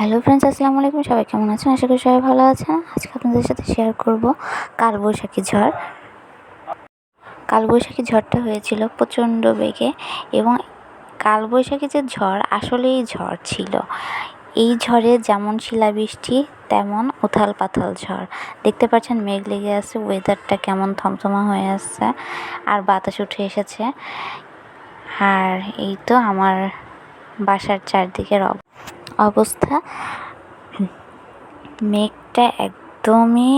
Hello friends আসসালামু আলাইকুম সবাই কেমন আছেন? আশা করি সবাই ভালো আছেন। আজকে আপনাদের সাথে শেয়ার করব কালবৈশাখী ঝড়। কালবৈশাখী ঝড়টা হয়েছিল প্রচণ্ড বেগে এবং কালবৈশাখী যে ঝড় আসলেই ঝড় ছিল। এই ঝড়ে যেমন শিলাবৃষ্টি, তেমন উথাল পাথাল ঝড়। দেখতে পাচ্ছেন মেঘ লেগে আছে ওয়েদারটা কেমন থমথমা হয়ে আসছে আর বাতাস উঠে এসেছে। আর এই তো আমার বাসার চারদিকের অবস্থা। মেঘটা একদমই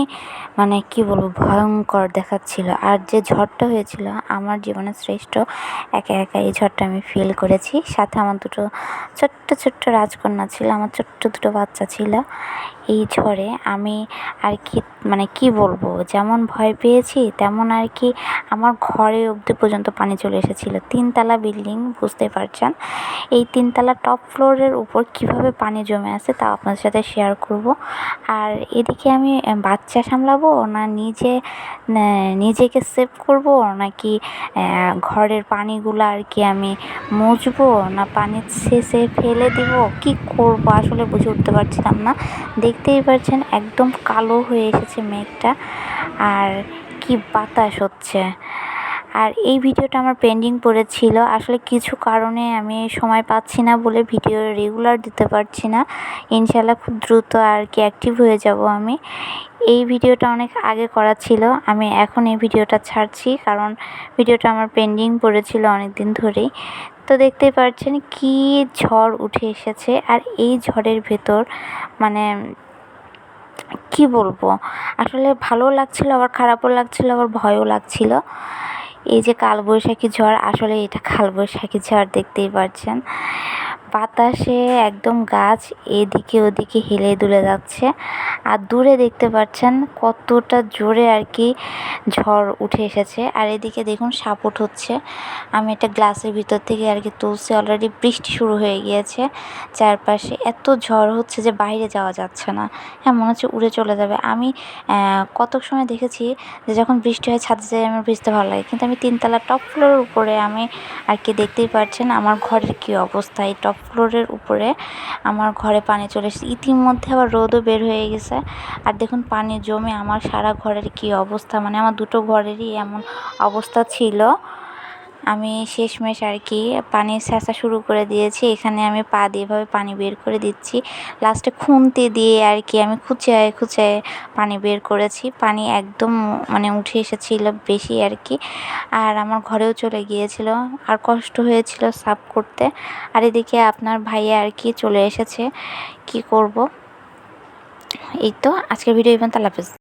মানে কি বলব, ভয়ঙ্কর দেখাচ্ছিল। আর যে ঝড়টা হয়েছিল, আমার জীবনের শ্রেষ্ঠ, একা একা এই ঝড়টা আমি ফিল করেছি। সাথে আমার দুটো ছোট্ট ছোট্ট রাজকন্যা ছিল, আমার ছোট্ট দুটো বাচ্চা ছিল। এই ঝড়ে আমি আর কি মানে কি বলব, যেমন ভয় পেয়েছি, তেমন আর কি আমার ঘরে অবধি পর্যন্ত পানি চলে এসেছিল। তিনতলা বিল্ডিং, বুঝতে পারছেন? এই তিনতলা টপ ফ্লোরের উপর কীভাবে পানি জমে আছে, তা আপনাদের সাথে শেয়ার করব। আর এদিকে আমি বাচ্চা সামলাবো না নিজে নিজেকে সেভ করব নাকি ঘরের পানিগুলো আর কি আমি মুছবো না পানির শেষে ফেলে দিব? কি করব? আসলে বুঝে উঠতে পারছিলাম না। দেখতেই পাচ্ছেন একদম কালো হয়ে এসেছে মেঘটা। আর কি বাতাস হচ্ছে। আর এই ভিডিওটা আমার পেন্ডিং পড়েছিল। আসলে কিছু কারণে আমি সময় পাচ্ছি না বলে ভিডিও রেগুলার দিতে পারছি না। ইনশাল্লাহ খুব দ্রুত আর কি অ্যাক্টিভ হয়ে যাব আমি। এই ভিডিওটা অনেক আগে করা ছিল। আমি এখন এই ভিডিওটা ছাড়ছি কারণ ভিডিওটা আমার পেন্ডিং পড়েছিল অনেক দিন ধরেই। তো দেখতেই পাচ্ছেন কি ঝড় উঠে এসেছে। আর এই ঝড়ের ভেতর মানে কি বলব? আসলে ভালো লাগছিল, আবার খারাপও লাগছিল, আবার ভয়ও লাগছিল। এই যে কালবৈশাখী ঝড় আসলে এটা কালবৈশাখী ঝড় দেখতেই পাচ্ছেন বাতাসে একদম গাছ এদিকে ওদিকে হেলে দুলে যাচ্ছে। আর দূরে দেখতে পাচ্ছেন কতটা জোরে আর কি ঝড় উঠে এসেছে। আর এদিকে দেখুন সাপোর্ট হচ্ছে। আমি এটা গ্লাসের ভিতর থেকে আর কি তুলছি। অলরেডি বৃষ্টি শুরু হয়ে গিয়েছে। চারপাশে এত ঝড় হচ্ছে যে বাইরে যাওয়া যাচ্ছে না। হ্যাঁ মনে হচ্ছে উড়ে চলে যাবে। আমি কত সময় দেখেছি যে যখন বৃষ্টি হয় ছাদে যাই আমার ভিজতে ভালো লাগে। কিন্তু আমি তিনতলা টপ ফ্লোরের উপরে আমি আর কি দেখতেই পাচ্ছেন আমার ঘরের কী অবস্থা। এই টপ ফ্লোরের উপরে আমার ঘরে পানি চলে এসেছে। ইতিমধ্যে আবার রোদও বের হয়ে গেছে। আর দেখুন, পানি জমে আমার সারা ঘরের কি অবস্থা। মানে আমার দুটো ঘরেরই এমন অবস্থা ছিল। আমি শেষমেশ আর কি পানি ছেঁচা শুরু করে দিয়েছি। এখানে আমি পা দিয়ে এভাবে পানি বের করে দিচ্ছি। লাস্টে খুন্তি দিয়ে আর কি আমি খুঁচায় খুঁচায় পানি বের করেছি। পানি একদম মানে উঠে এসেছিল বেশি আর কি। আর আমার ঘরেও চলে গিয়েছিল। আর কষ্ট হয়েছিল সাফ করতে। আর এদিকে আপনার ভাইয়া আর কি চলে এসেছে। কি করব? এই তো, আজকের ভিডিও ইভেন তালাফেজ